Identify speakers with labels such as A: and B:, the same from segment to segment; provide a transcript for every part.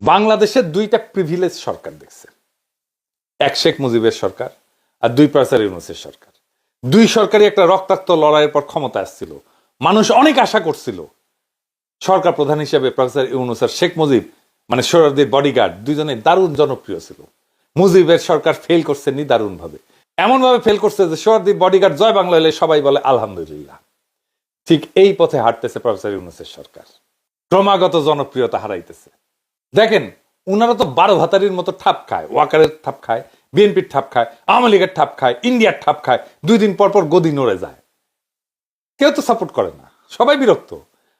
A: বাংলাদেশের দুইটা প্রিভিলেজ সরকার দেখছে। এক শেখ মুজিবের সরকার আর দুই প্রফেসর ইউনুসের সরকার। দুই সরকারই একটা রক্তাক্ত লড়াইয়ের পর ক্ষমতা আসছিল। মানুষ অনেক আশা করছিল। সরকার প্রধান হিসেবে প্রফেসর ইউনুস আর শেখ মুজিব মানে সৌরদের বডিগার্ড দুইজনে দারুণ জনপ্রিয় ছিল। মুজিবের সরকার ফেল করছে নি দারুণ ভাবে এমন ভাবে ফেল করছে যে সৌরদীপ বডিগার্ড জয় বাংলা হলে সবাই বলে, আলহামদুলিল্লাহ। ঠিক এই পথে হাঁটতেছে প্রফেসর ইউনুসের সরকার। ক্রমাগত জনপ্রিয়তা হারাইতেছে। দেখেন, উনারা তো বারো ভাতারির মতো ঠাপ খায়, ওয়াকারের ঠাপ খায়, বিএনপির ঠাপ খায়, আওয়ামী লীগের ঠাপ খায়, ইন্ডিয়ার ঠাপ খায়, দুই দিন পর পর গদি নড়ে যায়। কেউ তো সাপোর্ট করে না, সবাই বিরক্ত।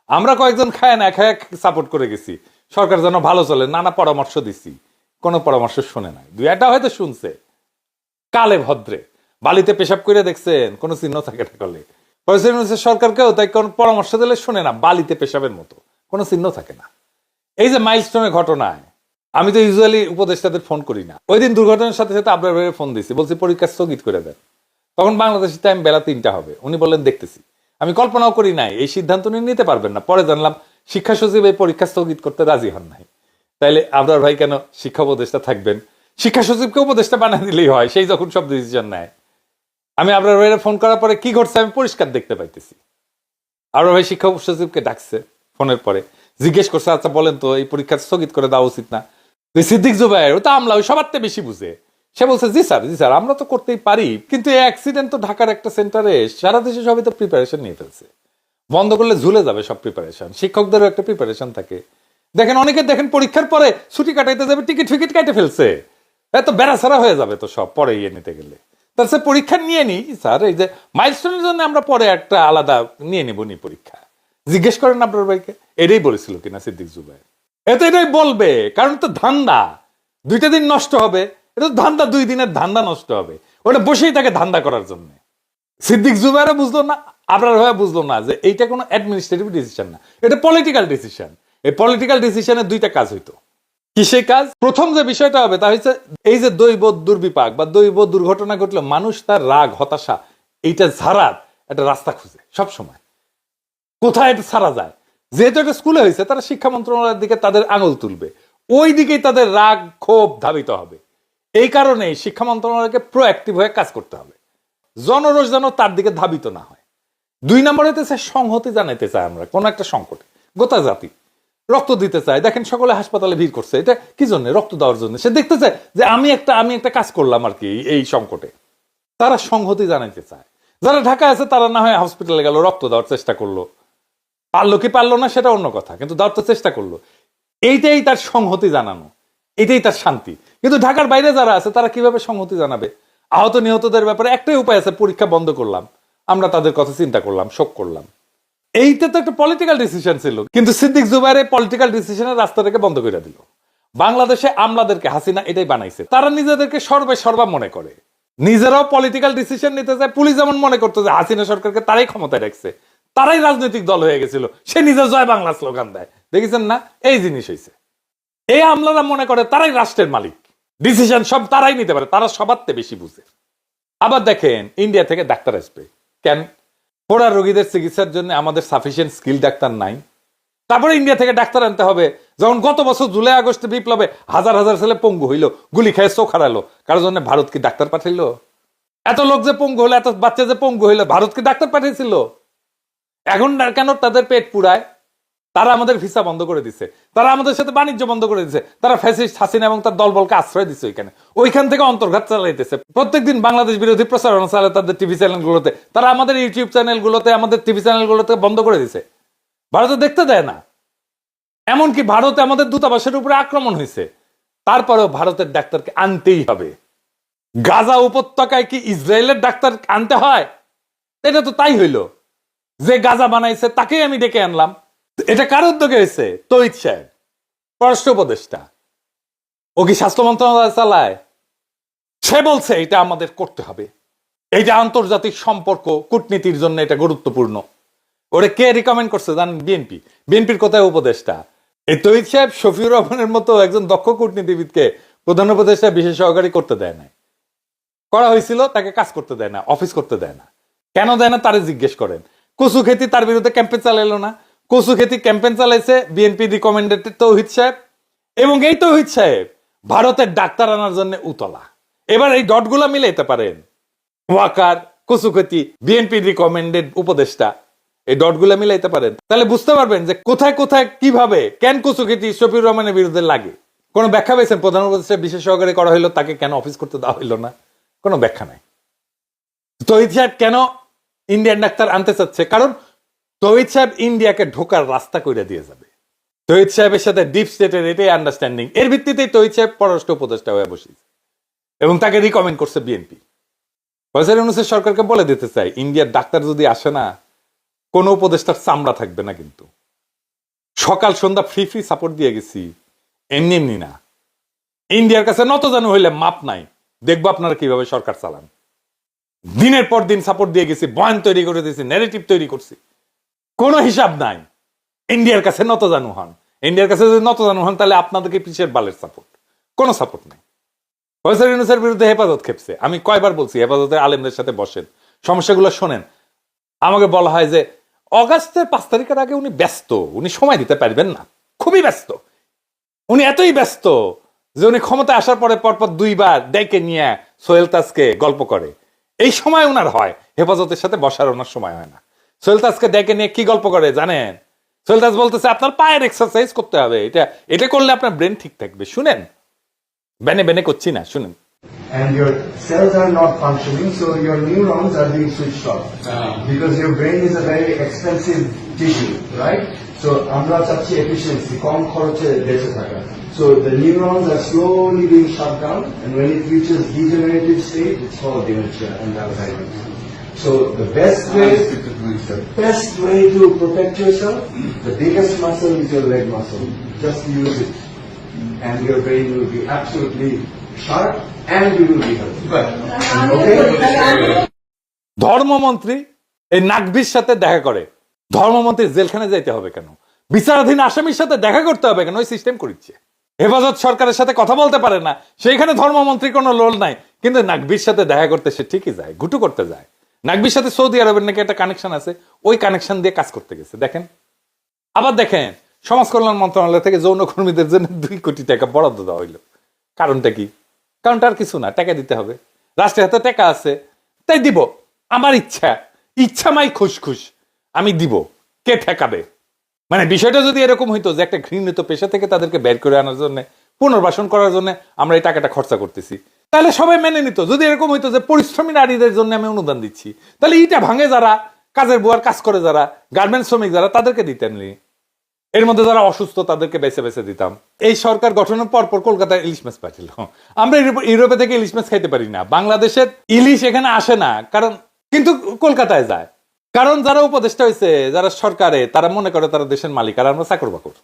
A: আমরা কয়েকজন খায় না, খায় সাপোর্ট করে গেছি। সরকার যেন ভালো চলে, নানা পরামর্শ দিছি, কোনো পরামর্শ শুনে নাই। দুই একটা হয়তো শুনছে। কালে ভদ্রে, বালিতে পেশাব করে দেখছেন, কোনো চিহ্ন থাকে না কলে। সরকারকেও তাই কোনো পরামর্শ দিলে শুনে না, বালিতে পেশাবের মতো, কোনো চিহ্ন থাকে না। এই যে মাইলস্টোনের ঘটনায়, আমি তো ইউজুয়ালি উপদেষ্টাদের ফোন করি না। ওই দিন দুর্ঘটনার সাথে সাথে আপনার ফোন দিছি বলছি, পরীক্ষা স্থগিত করে দেন। তখন বাংলাদেশের টাইম বেলা তিনটা হবে। উনি বললেন, দেখতেছি। আমি কল্পনাও করি নাই, এই সিদ্ধান্ত উনি নিতে পারবেন না। পরে জানলাম, শিক্ষা সচিব এই পরীক্ষা স্থগিত করতে রাজি হন নাই। তাইলে আপনার ভাই কেন শিক্ষা উপদেষ্টা থাকবেন? শিক্ষা সচিবকে উপদেষ্টা বানিয়ে দিলেই হয়, সেই যখন সব ডিসিশন নেয়। আমি আপনার ভাইয়ের ফোন করার পরে কি ঘটছে আমি পরিষ্কার দেখতে পাইতেছি। আপনার ভাই শিক্ষা সচিবকে ডাকছে ফোনের পরে। জিজ্ঞেস করছে আচ্ছা বলেন তো, এই পরীক্ষা স্থগিত করে দেওয়া উচিত না? সিদ্দিক জুবাইর ও তো আমলা, ওই সবার বেশি বুঝে। সে বলছে, জি স্যার জি স্যার, আমরা তো করতেই পারি, কিন্তু এই অ্যাক্সিডেন্ট তো ঢাকার একটা সেন্টারে সারা দেশে সবাই তো প্রিপারেশন নিয়ে ফেলছে। বন্ধ করলে ঝুলে যাবে সব প্রিপারেশন শিক্ষকদেরও একটা প্রিপারেশন থাকে। দেখেন, অনেকে দেখেন পরীক্ষার পরে ছুটি কাটাইতে যাবে টিকিট ফিকিট কাটে ফেলছে। এত বেড়াছাড়া হয়ে যাবে তো সব, পরে ইয়ে নিতে গেলে। তার সে পরীক্ষা নিয়ে নিই স্যার, এই যে মাইলস্টোনের জন্য আমরা পরে একটা আলাদা নিয়ে নিব নি পরীক্ষা। জিজ্ঞেস করেন আপনার ভাইকে, এটাই বলেছিল কিনা সিদ্দিক জুবাই এ তো এটাই বলবে, কারণ তো ধান্দা। দুইটা দিন নষ্ট হবে, এটা ধান্দা, দুই দিনের ধান্দা নষ্ট হবে। ওটা বসেই থাকে ধান্দা করার জন্য। সিদ্দিক জুবাইরও বুঝলো না, আপনার ভাইয়া বুঝলো না যে এইটা কোনো অ্যাডমিনিস্ট্রেটিভ ডিসিশন না, এটা পলিটিক্যাল ডিসিশন এই পলিটিক্যাল ডিসিশনে দুইটা কাজ হইতো। কি সেই কাজ? প্রথম যে বিষয়টা হবে, তা হচ্ছে এই যে দৈব দুর্বিপাক বা দৈব দুর্ঘটনা ঘটলে মানুষ তার রাগ, হতাশা, এইটা ঝাড়ার একটা রাস্তা খুঁজে সব সময় কোথায় এটা ছাড়া যায়? যেহেতু এটা স্কুলে হয়েছে, তারা শিক্ষা মন্ত্রণালয়ের দিকে তাদের আঙুল তুলবে। ওই দিকেই তাদের রাগ, ক্ষোভ ধাবিত হবে। এই কারণেই শিক্ষা মন্ত্রণালয়কে প্রোঅ্যাক্টিভ হয়ে কাজ করতে হবে। জনরোষ যেন তার দিকে ধাবিত না হয়। দুই নম্বর হইতেছে সংহতি জানাইতে চাই আমরা, কোন একটা সংকটে। গোটা জাতি রক্ত দিতে চায়। দেখেন সকলে হাসপাতালে ভিড় করছে। এটা কি জন্য? রক্ত দেওয়ার জন্য। সে দেখতে চায় যে আমি একটা আমি একটা কাজ করলাম আর কি এই সংকটে। তারা সংহতি জানাইতে চায়। যারা ঢাকা আছে তারা না হয় হসপিটালে গেল, রক্ত দেওয়ার চেষ্টা করল। পারল কি পারল না সেটা অন্য কথা, কিন্তু দেওয়ার তো চেষ্টা করল। এইটাই তার সংহতি জানানো এটাই তার শান্তি। কিন্তু ঢাকার বাইরে যারা আছে, তারা কীভাবে সংহতি জানাবে? আহত নিহতদের ব্যাপারে একটাই উপায় আছে, পরীক্ষা বন্ধ করলাম, আমরা তাদের কথা চিন্তা করলাম, শোক করলাম। এইটা তো একটা পলিটিক্যাল ডিসিশন ছিল, কিন্তু সিদ্দিক জুবাইর পলিটিক্যাল ডিসিশনের রাস্তাটাকে বন্ধ করে দিল। বাংলাদেশে আমলাদেরকে হাসিনা এটাই বানাইছে, তারা নিজেদেরকে সর্বে সর্বা মনে করে। নিজেরাও পলিটিক্যাল ডিসিশন নিতে চায়, পুলিশ যেমন মনে করতো যে হাসিনা সরকারকে তারাই ক্ষমতায় রাখছে। তারাই রাজনৈতিক দল হয়ে গেছিল। সে নিজে জয় বাংলা স্লোগান দেয়। দেখেছেন না? এই জিনিস হয়েছে এই আমলারা মনে করে তারাই রাষ্ট্রের মালিক। ডিসিশন সব তারাই নিতে পারে, তারা সবার বেশি বুঝে। আবার দেখেন ইন্ডিয়া থেকে ডাক্তার আসবে। কেন? পোড়া রোগীদের চিকিৎসার জন্য আমাদের সাফিসিয়েন্ট স্কিল ডাক্তার নাই। তারপরে ইন্ডিয়া থেকে ডাক্তার আনতে হবে। যখন গত বছর জুলাই, আগস্টে বিপ্লবে হাজার হাজার ছেলে পঙ্গু হইল, গুলি খেয়ে, চোখ হারালো। কারোর জন্য ভারত কি ডাক্তার পাঠাইলো? এত লোক যে পঙ্গু হলো, এত বাচ্চা যে পঙ্গু হইল ভারত কি ডাক্তার পাঠিয়েছিল এখন কেন তাদের পেট পুরায় তারা আমাদের ভিসা বন্ধ করে দিছে। তারা আমাদের সাথে বাণিজ্য বন্ধ করে দিছে। তারা ফ্যাসিস্ট হাসিনা এবং তার দলবলকে আশ্রয় দিচ্ছে ওইখানে। ওইখান থেকে অন্তর্ঘাত চালাইতেছে। প্রত্যেকদিন বাংলাদেশ বিরোধী প্রচারণা চালায় তাদের টিভি চ্যানেলগুলোতে। তারা আমাদের ইউটিউব চ্যানেলগুলোতে, আমাদের টিভি চ্যানেলগুলোতে বন্ধ করে দিছে। ভারতে দেখতে দেয় না। এমনকি ভারতে আমাদের দূতাবাসের উপরে আক্রমণ হয়েছে তারপরেও ভারতের ডাক্তারকে আনতেই হবে। গাজা উপত্যকায় কি ইসরায়েলের ডাক্তার আনতে হয়? এটা তো তাই হইল। যে গাজা বানাইছে, তাকেই আমি ডেকে আনলাম। এটা কার উদ্যোগে হয়েছে? তৈত সাহেব, পররাষ্ট্র উপদেষ্টা। ও কি স্বাস্থ্য মন্ত্রণালয় চালায়? সে বলছে, এটা আমাদের করতে হবে। এইটা আন্তর্জাতিক সম্পর্ক, কূটনীতির জন্য এটা গুরুত্বপূর্ণ। ওরে কে রিকমেন্ড করছে জানেন বিএনপি? বিএনপির কোথায় উপদেষ্টা? এই তৈত সাহেব শফিউর রহমানের মতো একজন দক্ষ কূটনীতিবিদকে প্রধান উপদেষ্টা, বিশেষ সহকারী করতে দেয় না করা হয়েছিল, তাকে কাজ করতে দেয় না, অফিস করতে দেয় না। কেন দেয় না, তারে জিজ্ঞেস করেন। কচু খেতি তার বিরুদ্ধে ক্যাম্পেন চালাইলো না। কচু খেতি ক্যাম্পেন চালাইছে বিএনপি রিকমেন্ডেড তৌহিদ সাহেব এবং এই তৌহিদ সাহেব ভারতের ডাক্তার আনার জন্য উতলা। এবার এই ডটগুলা মিলাইতে পারেন। ওয়াকার কুসুকতি বিএনপি রিকমেন্ডেড উপদেষ্টা, এই ডটগুলা মিলাইতে পারেন। তাহলে বুঝতে পারবেন যে কোথায় কোথায় কীভাবে কেন কুসুকতি শফিউর রহমানের বিরুদ্ধে লাগে। কোনো ব্যাখ্যা পেয়েছেন? প্রধান উপদেষ্টা বিশেষ সহকারে করা হইল, তাকে কেন অফিস করতে দেওয়া হইল না? কোনো ব্যাখ্যা নাই। তহিদ সাহেব কেন ইন্ডিয়ান ডাক্তার আনতে চাচ্ছে, কারণ তহিদ সাহেব ইন্ডিয়াকে ঢোকার রাস্তা করে দিয়ে যাবে। তহিদ সাহেবের সাথে ডিপ স্টেটের এটাই আন্ডারস্ট্যান্ডিং এর ভিত্তিতেই তহিদ সাহেব পররাষ্ট্র উপদেষ্টা হয়ে বসেছে। এবং তাকে রিকমেন্ড করছে বিএনপি ফয়সাল ইউনুসের সরকারকে বলে দিতে চাই ইন্ডিয়ার ডাক্তার যদি আসে না, কোন উপদেষ্টার চামড়া থাকবে না কিন্তু। সকাল সন্ধ্যা ফ্রি ফ্রি সাপোর্ট দিয়ে গেছি, এমনি এমনি না। ইন্ডিয়ার কাছে নত জানু হইলে মাপ নাই। দেখব আপনারা কীভাবে সরকার চালান। দিনের পর দিন সাপোর্ট দিয়ে গেছি, বয়ান তৈরি করে দিয়েছি ন্যারেটিভ তৈরি করছি। কোনো হিসাব নাই। ইন্ডিয়ার কাছে নত জানু হন ইন্ডিয়ার কাছে যদি নত জানু হন তাহলে আপনাদেরকে পিছের বালের সাপোর্ট কোনো সাপোর্ট নাই। ফয়সাল ইউনুসের বিরুদ্ধে হেফাজত খেপছে। আমি কয়বার বলছি, হেফাজতের আলেমদের সাথে বসেন। সমস্যাগুলো শোনেন। আমাকে বলা হয় যে, অগাস্টের পাঁচ তারিখের আগে উনি ব্যস্ত। উনি সময় দিতে পারবেন না। খুবই ব্যস্ত। উনি এতই ব্যস্ত যে উনি ক্ষমতায় আসার পরে পরপর দুইবার ডেকে নিয়ে সোহেল তাজকে গল্প করে। এই সময় ওনার হয়। হেফাজতের সাথে বসার ওনার সময় হয় না। সোহেল তাজকে ডেকে নিয়ে কি গল্প করে জানেন? সোহেল তাজ বলতেছে, আপনার পায়ের এক্সারসাইজ করতে হবে। এটা এটা করলে আপনার ব্রেন ঠিক থাকবে। শুনেন? বেনে বেনে করছি না, শুনেন।
B: and your cells are not functioning, so your neurons are being switched off. Because your brain is a very expensive tissue, right? So আমরা চাচ্ছি efficiency, কম খরচে বেঁচে থাকা. So the neurons are slowly being shut down, and when it reaches degenerative state, it's called dementia and Alzheimer's. So the best way, best way to protect yourself, the biggest muscle is your leg muscle. Just use it, and your brain will be absolutely sharp,
A: ধর্মমন্ত্রী এই নাকভির সাথে দেখা করে। ধর্মমন্ত্রী জেলখানে যাইতে হবে কেন? বিচারাধীন আসামির সাথে দেখা করতে হবে কেন? ওই সিস্টেম করিচ্ছে। হেফাজত সরকারের সাথে কথা বলতে পারে না। সেইখানে ধর্মমন্ত্রী কোনো লোল নাই। কিন্তু নাকভির সাথে দেখা করতে সে ঠিকই যায়, ঘুটু করতে যায়। নাকভির সাথে সৌদি আরবের নাকি একটা কানেকশন আছে? ওই কানেকশন দিয়ে কাজ করতে গেছে। দেখেন। আবার দেখেন, সমাজ কল্যাণ মন্ত্রণালয় থেকে যৌন কর্মীদের জন্য দুই কোটি টাকা বরাদ্দ দেওয়া হইল। কারণটা কি? কারণটা আর কিছু না, টাকা দিতে হবে। রাষ্ট্রের হাতে টাকা আছে, তাই দিব। আমার ইচ্ছা ইচ্ছা মাই খুশ খুশ আমি দিব। কে ঠেকাবে? মানে বিষয়টা যদি এরকম হইতো যে একটা ঘৃণিত পেশা থেকে তাদেরকে বের করে আনার জন্য, পুনর্বাসন করার জন্য আমরা এই টাকাটা খরচা করতেছি, তাহলে সবাই মেনে নিত। যদি এরকম হইতো যে পরিশ্রমী নারীদের জন্য আমি অনুদান দিচ্ছি, তাহলে ইটা ভাঙে যারা, কাজের বুয়ার কাজ করে যারা, গার্মেন্টস শ্রমিক যারা, তাদেরকে দিতেন নি। এর মধ্যে যারা অসুস্থ, তাদেরকে বেছে বেছে দিতাম। এই সরকার গঠনের পর পর কলকাতায় ইলিশ মাছ পাঠিল আমরা ইউরোপে থেকে ইলিশ মাছ খাইতে পারি না। বাংলাদেশের ইলিশ এখানে আসে না, কারণ কিন্তু কলকাতায় যায়। কারণ যারা উপদেষ্টা হয়েছে যারা সরকারে, তারা মনে করে তারা দেশের মালিক আর আমরা চাকর বাকর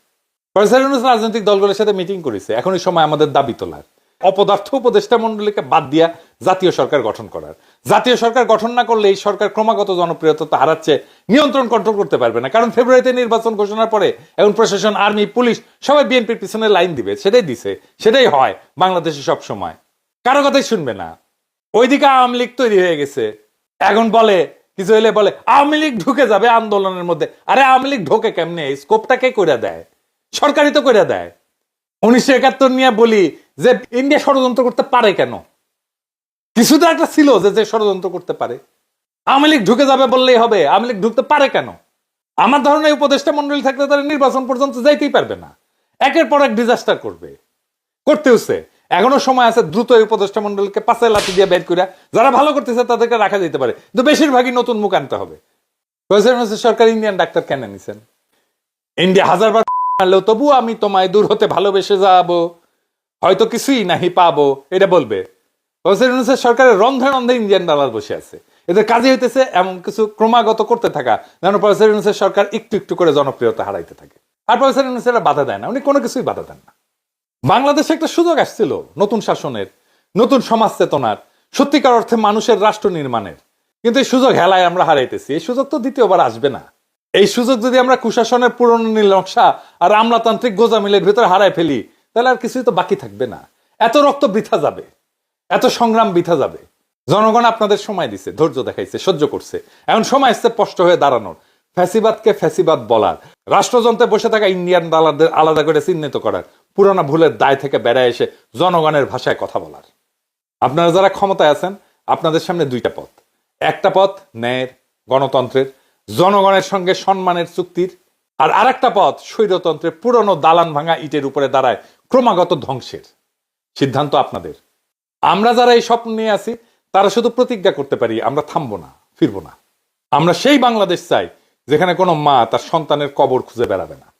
A: রাজনৈতিক দলগুলোর সাথে মিটিং করেছে। এখন এই সময় আমাদের দাবি তোলার। অপদার্থ উপদেষ্টা মন্ডলীকে বাদ দিয়া জাতীয় সরকার গঠন করার। জাতীয় সরকার গঠন না করলে এই সরকার ক্রমাগত জনপ্রিয়তা তো হারাচ্ছে, নিয়ন্ত্রণ কন্ট্রোল করতে পারবে না। কারণ ফেব্রুয়ারিতে নির্বাচন ঘোষণার পরে এখন প্রশাসন আর্মি পুলিশ সবাই বিএনপির পিছনে লাইন দিবে। সেটাই দিছে, সেটাই হয় বাংলাদেশে সব সময়। কারও কথাই শুনবে না। ওইদিকে আওয়ামী লীগ তৈরি হয়ে গেছে। এখন বলে, কিছু হইলে বলে, আওয়ামী লীগ ঢুকে যাবে আন্দোলনের মধ্যে। আরে আওয়ামী লীগ ঢোকে কেমনে? এই স্কোপটা করে দেয়? সরকারই তো করে দেয়। উনিশশো একাত্তর নিয়ে বলি যে ইন্ডিয়া ষড়যন্ত্র করতে পারে কেন? কিছু তো একটা ছিল যে ষড়যন্ত্র করতে পারে। আওয়ামী লীগ ঢুকে যাবে বললেই হবে, আওয়ামী লীগ ঢুকতে পারে কেন? আমার ধারণা উপদেষ্টা মন্ডলী থাকলে তারা নির্বাচন পর্যন্ত যাইতেই পারবে না। একের পর এক ডিজাস্টার করবে। করতে হচ্ছে এখনও সময় আছে দ্রুত উপদেষ্টা মন্ডলকে পাশে লাঠি দিয়ে বের করে যারা ভালো করতেছে তাদেরকে রাখা যেতে পারে। কিন্তু বেশিরভাগই নতুন মুখ আনতে হবে। সরকার ইন্ডিয়ান ডাক্তার কেন নিছেন। ইন্ডিয়া হাজারবার মারলেও তবু আমি তোমায় দূর হতে ভালোবেসে যাব। হয়তো কিছুই নাহি পাবো, এটা বলবে। প্রফেসর সরকারের রন্ধে রন্ধে ইন্ডিয়ান ডলার বসে আছে। এদের কাজে হইতেছে এমন কিছু ক্রমাগত করতে থাকা, যেন প্রফেসর ইউনূসের সরকার একটু একটু করে জনপ্রিয়তা হারাইতে থাকে। আর প্রফেসর ইউনূসের বাধা দেয় না, উনি কোনো কিছুই বাধা দেন না। বাংলাদেশে একটা সুযোগ আসছিল, নতুন শাসনের, নতুন সমাজ চেতনার, সত্যিকার অর্থে মানুষের রাষ্ট্র নির্মাণের। কিন্তু এই সুযোগ হেলায় আমরা হারাইতেছি, এই সুযোগ তো দ্বিতীয়বার আসবে না। এই সুযোগ যদি আমরা কুশাসনের পুরনো নীল নকশা আর আমলাতান্ত্রিক গোজামিলের ভিতরে হারায় ফেলি তাহলে আর কিছুই তো বাকি থাকবে না। এত রক্ত বৃথা যাবে, এত সংগ্রাম বৃথা যাবে। জনগণ আপনাদের সময় দিছে, ধৈর্য দেখাইছে, সহ্য করছে। এখন সময় এসছে স্পষ্ট হয়ে দাঁড়ানোর। ফ্যাসিবাদকে ফ্যাসিবাদ বলার। রাষ্ট্রযন্ত্রে বসে থাকা ইন্ডিয়ান দালারদের আলাদা করে চিহ্নিত করার। পুরানো ভুলের দায় থেকে বেড়ায় এসে জনগণের ভাষায় কথা বলার। আপনারা যারা ক্ষমতায় আছেন, আপনাদের সামনে দুইটা পথ। একটা পথ ন্যায়ের, গণতন্ত্রের, জনগণের সঙ্গে সম্মানের চুক্তির। আর আরেকটা পথ স্বৈরতন্ত্রের পুরনো দালান ভাঙা ইটের উপরে দাঁড়ায় ক্রমাগত ধ্বংসের সিদ্ধান্ত আপনাদের। আমরা যারা এই স্বপ্ন নিয়ে আছি, তারা শুধু প্রতিজ্ঞা করতে পারি, আমরা থামবো না, ফিরবো না। আমরা সেই বাংলাদেশ চাই, যেখানে কোনো মা তার সন্তানের কবর খুঁজে বেড়াবে না।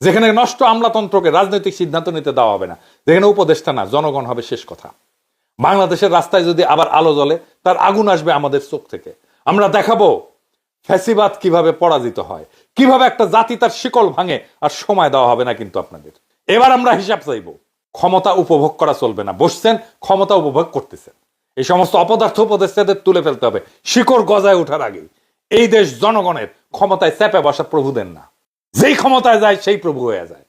A: যেখানে নষ্ট আমলাতন্ত্রকে রাজনৈতিক সিদ্ধান্ত নিতে দেওয়া হবে না। যেখানে উপদেষ্টা না, জনগণ হবে শেষ কথা। বাংলাদেশের রাস্তায় যদি আবার আলো জ্বলে, তার আগুন আসবে আমাদের চোখ থেকে। আমরা দেখাবো ফ্যাসিবাদ কীভাবে পরাজিত হয়, কীভাবে একটা জাতি তার শিকল ভাঙে আর সময় দেওয়া হবে না কিন্তু আপনাদের। এবার আমরা হিসাব চাইব। ক্ষমতা উপভোগ করা চলবে না। বসছেন, ক্ষমতা উপভোগ করতেছেন। এই সমস্ত অপদার্থ উপদেষ্টাদের তুলে ফেলতে হবে। শিকড় গজায় ওঠার আগে এই দেশ জনগণের ক্ষমতায় চেপে বসা প্রভুদের না। যেই ক্ষমতায় যায়, সেই প্রভু হয়ে যায়।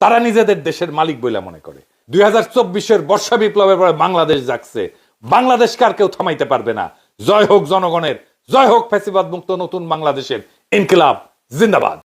A: তারা নিজেদের দেশের মালিক বলে মনে করে। দুই হাজার চব্বিশের বর্ষা বিপ্লবের পরে বাংলাদেশ জাগছে। বাংলাদেশকে আর কেউ থামাইতে পারবে না। জয় হোক জনগণের, জয় হোক ফ্যাসিবাদ মুক্ত নতুন বাংলাদেশের ইনকিলাব। জিন্দাবাদ।